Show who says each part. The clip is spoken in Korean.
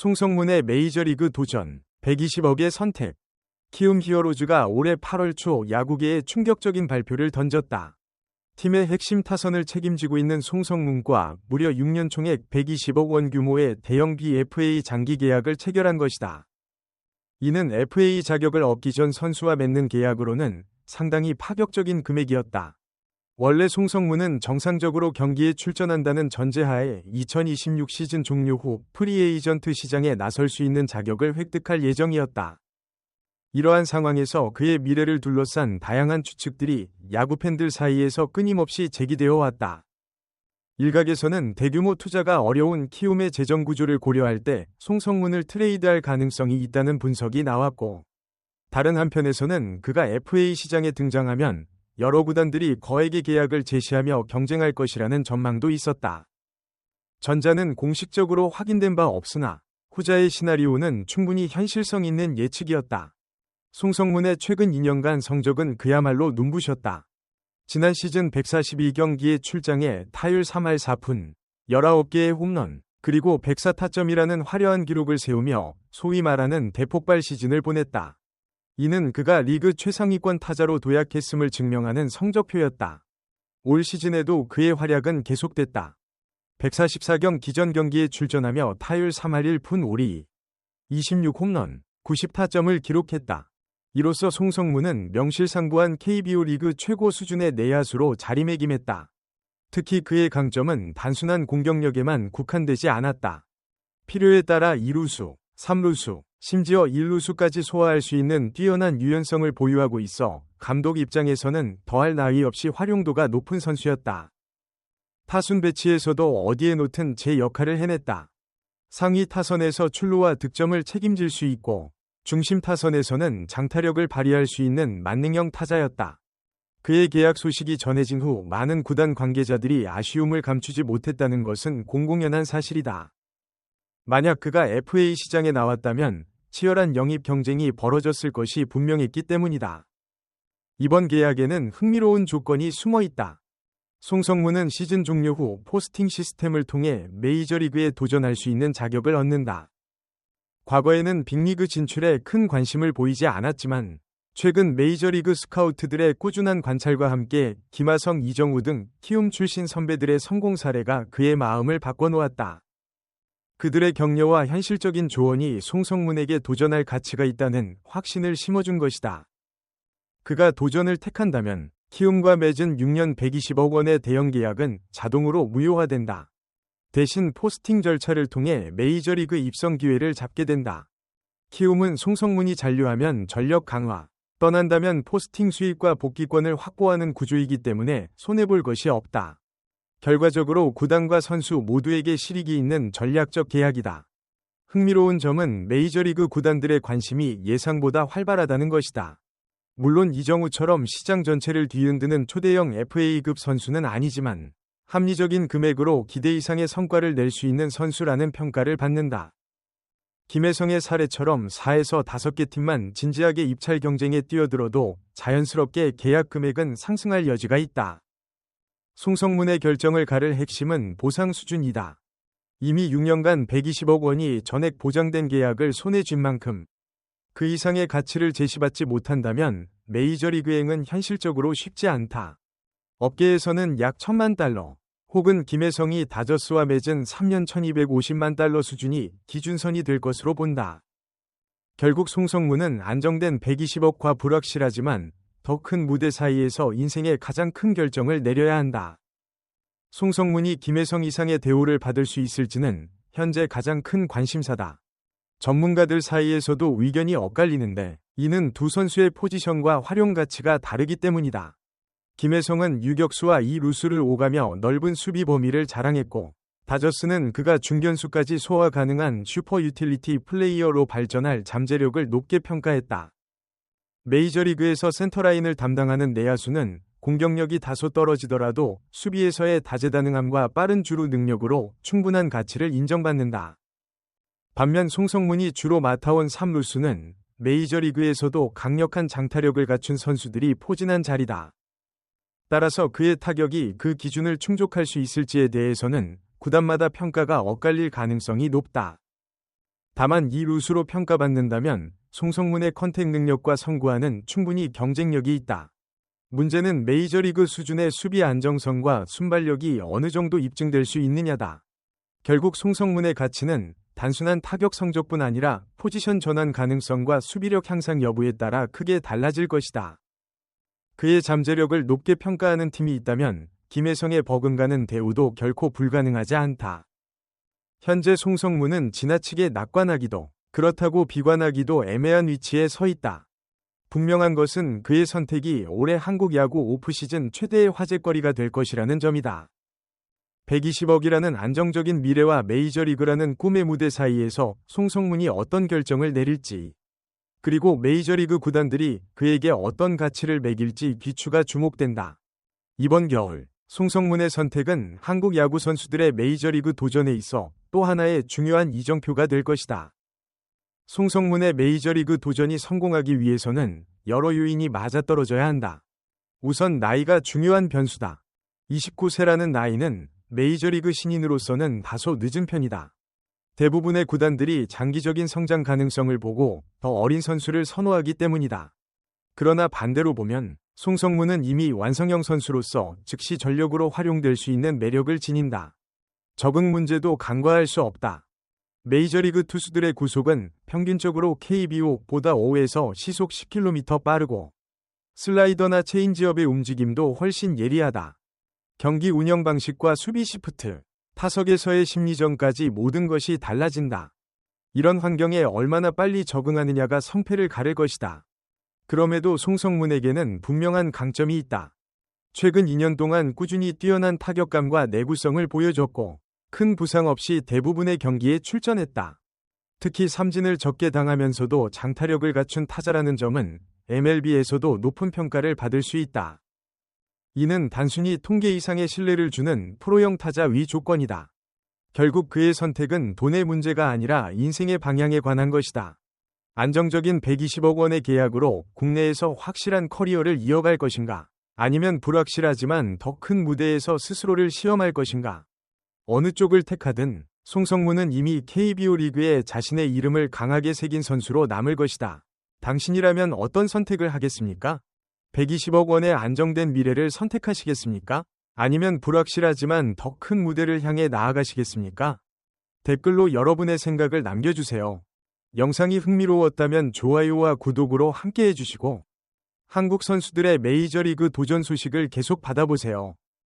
Speaker 1: 송성문의 메이저리그 도전 120억의 선택 키움 히어로즈가 올해 8월 초 야구계에 충격적인 발표를 던졌다. 팀의 핵심 타선을 책임지고 있는 송성문과 무려 6년 총액 120억 원 규모의 대형 BFA 장기 계약을 체결한 것이다. 이는 FA 자격을 얻기 전 선수와 맺는 계약으로는 상당히 파격적인 금액이었다. 원래 송성문은 정상적으로 경기에 출전한다는 전제하에 2026 시즌 종료 후 프리에이전트 시장에 나설 수 있는 자격을 획득할 예정이었다. 이러한 상황에서 그의 미래를 둘러싼 다양한 추측들이 야구 팬들 사이에서 끊임없이 제기되어 왔다. 일각에서는 대규모 투자가 어려운 키움의 재정 구조를 고려할 때 송성문을 트레이드할 가능성이 있다는 분석이 나왔고, 다른 한편에서는 그가 FA 시장에 등장하면 여러 구단들이 거액의 계약을 제시하며 경쟁할 것이라는 전망도 있었다. 전자는 공식적으로 확인된 바 없으나 후자의 시나리오는 충분히 현실성 있는 예측이었다. 송성문의 최근 2년간 성적은 그야말로 눈부셨다. 지난 시즌 142경기에 출장해 타율 3할 4푼, 19개의 홈런, 그리고 104타점이라는 화려한 기록을 세우며 소위 말하는 대폭발 시즌을 보냈다. 이는 그가 리그 최상위권 타자로 도약했음을 증명하는 성적표였다. 올 시즌에도 그의 활약은 계속됐다. 144경 기전 경기에 출전하며 타율 3할 1푼 5리, 26홈런, 90타점을 기록했다. 이로써 송성문은 명실상부한 KBO 리그 최고 수준의 내야수로 자리매김했다. 특히 그의 강점은 단순한 공격력에만 국한되지 않았다. 필요에 따라 2루수, 3루수, 심지어 1루수까지 소화할 수 있는 뛰어난 유연성을 보유하고 있어 감독 입장에서는 더할 나위 없이 활용도가 높은 선수였다. 타순 배치에서도 어디에 놓든 제 역할을 해냈다. 상위 타선에서 출루와 득점을 책임질 수 있고 중심 타선에서는 장타력을 발휘할 수 있는 만능형 타자였다. 그의 계약 소식이 전해진 후 많은 구단 관계자들이 아쉬움을 감추지 못했다는 것은 공공연한 사실이다. 만약 그가 FA 시장에 나왔다면 치열한 영입 경쟁이 벌어졌을 것이 분명했기 때문이다. 이번 계약에는 흥미로운 조건이 숨어 있다. 송성문은 시즌 종료 후 포스팅 시스템을 통해 메이저리그에 도전할 수 있는 자격을 얻는다. 과거에는 빅리그 진출에 큰 관심을 보이지 않았지만 최근 메이저리그 스카우트들의 꾸준한 관찰과 함께 김하성, 이정우 등 키움 출신 선배들의 성공 사례가 그의 마음을 바꿔놓았다. 그들의 격려와 현실적인 조언이 송성문에게 도전할 가치가 있다는 확신을 심어준 것이다. 그가 도전을 택한다면 키움과 맺은 6년 120억 원의 대형 계약은 자동으로 무효화된다. 대신 포스팅 절차를 통해 메이저리그 입성 기회를 잡게 된다. 키움은 송성문이 잔류하면 전력 강화, 떠난다면 포스팅 수입과 복귀권을 확보하는 구조이기 때문에 손해볼 것이 없다. 결과적으로 구단과 선수 모두에게 실익이 있는 전략적 계약이다. 흥미로운 점은 메이저리그 구단들의 관심이 예상보다 활발하다는 것이다. 물론 이정우처럼 시장 전체를 뒤흔드는 초대형 FA급 선수는 아니지만 합리적인 금액으로 기대 이상의 성과를 낼 수 있는 선수라는 평가를 받는다. 김혜성의 사례처럼 4에서 5개 팀만 진지하게 입찰 경쟁에 뛰어들어도 자연스럽게 계약 금액은 상승할 여지가 있다. 송성문의 결정을 가를 핵심은 보상 수준이다. 이미 6년간 120억 원이 전액 보장된 계약을 손에 쥔 만큼 그 이상의 가치를 제시받지 못한다면 메이저리그행은 현실적으로 쉽지 않다. 업계에서는 약 천만 달러, 혹은 김혜성이 다저스와 맺은 3년 1250만 달러 수준이 기준선이 될 것으로 본다. 결국 송성문은 안정된 120억과 불확실하지만 더 큰 무대 사이에서 인생의 가장 큰 결정을 내려야 한다. 송성문이 김혜성 이상의 대우를 받을 수 있을지는 현재 가장 큰 관심사다. 전문가들 사이에서도 의견이 엇갈리는데 이는 두 선수의 포지션과 활용 가치가 다르기 때문이다. 김혜성은 유격수와 이 루수를 오가며 넓은 수비 범위를 자랑했고 다저스는 그가 중견수까지 소화 가능한 슈퍼 유틸리티 플레이어로 발전할 잠재력을 높게 평가했다. 메이저리그에서 센터라인을 담당하는 내야수는 공격력이 다소 떨어지더라도 수비에서의 다재다능함과 빠른 주루 능력으로 충분한 가치를 인정받는다. 반면 송성문이 주로 맡아온 3루수는 메이저리그에서도 강력한 장타력을 갖춘 선수들이 포진한 자리다. 따라서 그의 타격이 그 기준을 충족할 수 있을지에 대해서는 구단마다 평가가 엇갈릴 가능성이 높다. 다만 이 루수로 평가받는다면 송성문의 컨택 능력과 성구와는 충분히 경쟁력이 있다. 문제는 메이저리그 수준의 수비 안정성과 순발력이 어느 정도 입증될 수 있느냐다. 결국 송성문의 가치는 단순한 타격 성적뿐 아니라 포지션 전환 가능성과 수비력 향상 여부에 따라 크게 달라질 것이다. 그의 잠재력을 높게 평가하는 팀이 있다면 김혜성의 버금가는 대우도 결코 불가능하지 않다. 현재 송성문은 지나치게 낙관하기도 그렇다고 비관하기도 애매한 위치에 서 있다. 분명한 것은 그의 선택이 올해 한국 야구 오프시즌 최대의 화제거리가 될 것이라는 점이다. 120억이라는 안정적인 미래와 메이저리그라는 꿈의 무대 사이에서 송성문이 어떤 결정을 내릴지, 그리고 메이저리그 구단들이 그에게 어떤 가치를 매길지 귀추가 주목된다. 이번 겨울, 송성문의 선택은 한국 야구 선수들의 메이저리그 도전에 있어 또 하나의 중요한 이정표가 될 것이다. 송성문의 메이저리그 도전이 성공하기 위해서는 여러 요인이 맞아떨어져야 한다. 우선 나이가 중요한 변수다. 29세라는 나이는 메이저리그 신인으로서는 다소 늦은 편이다. 대부분의 구단들이 장기적인 성장 가능성을 보고 더 어린 선수를 선호하기 때문이다. 그러나 반대로 보면 송성문은 이미 완성형 선수로서 즉시 전력으로 활용될 수 있는 매력을 지닌다. 적응 문제도 간과할 수 없다. 메이저리그 투수들의 구속은 평균적으로 KBO보다 5에서 시속 10km 빠르고 슬라이더나 체인지업의 움직임도 훨씬 예리하다. 경기 운영 방식과 수비 시프트, 타석에서의 심리전까지 모든 것이 달라진다. 이런 환경에 얼마나 빨리 적응하느냐가 성패를 가를 것이다. 그럼에도 송성문에게는 분명한 강점이 있다. 최근 2년 동안 꾸준히 뛰어난 타격감과 내구성을 보여줬고 큰 부상 없이 대부분의 경기에 출전했다. 특히 삼진을 적게 당하면서도 장타력을 갖춘 타자라는 점은 MLB에서도 높은 평가를 받을 수 있다. 이는 단순히 통계 이상의 신뢰를 주는 프로형 타자 위 조건이다. 결국 그의 선택은 돈의 문제가 아니라 인생의 방향에 관한 것이다. 안정적인 120억 원의 계약으로 국내에서 확실한 커리어를 이어갈 것인가? 아니면 불확실하지만 더 큰 무대에서 스스로를 시험할 것인가? 어느 쪽을 택하든 송성문은 이미 KBO 리그에 자신의 이름을 강하게 새긴 선수로 남을 것이다. 당신이라면 어떤 선택을 하겠습니까? 120억 원의 안정된 미래를 선택하시겠습니까? 아니면 불확실하지만 더 큰 무대를 향해 나아가시겠습니까? 댓글로 여러분의 생각을 남겨주세요. 영상이 흥미로웠다면 좋아요와 구독으로 함께 해주시고 한국 선수들의 메이저리그 도전 소식을 계속 받아보세요.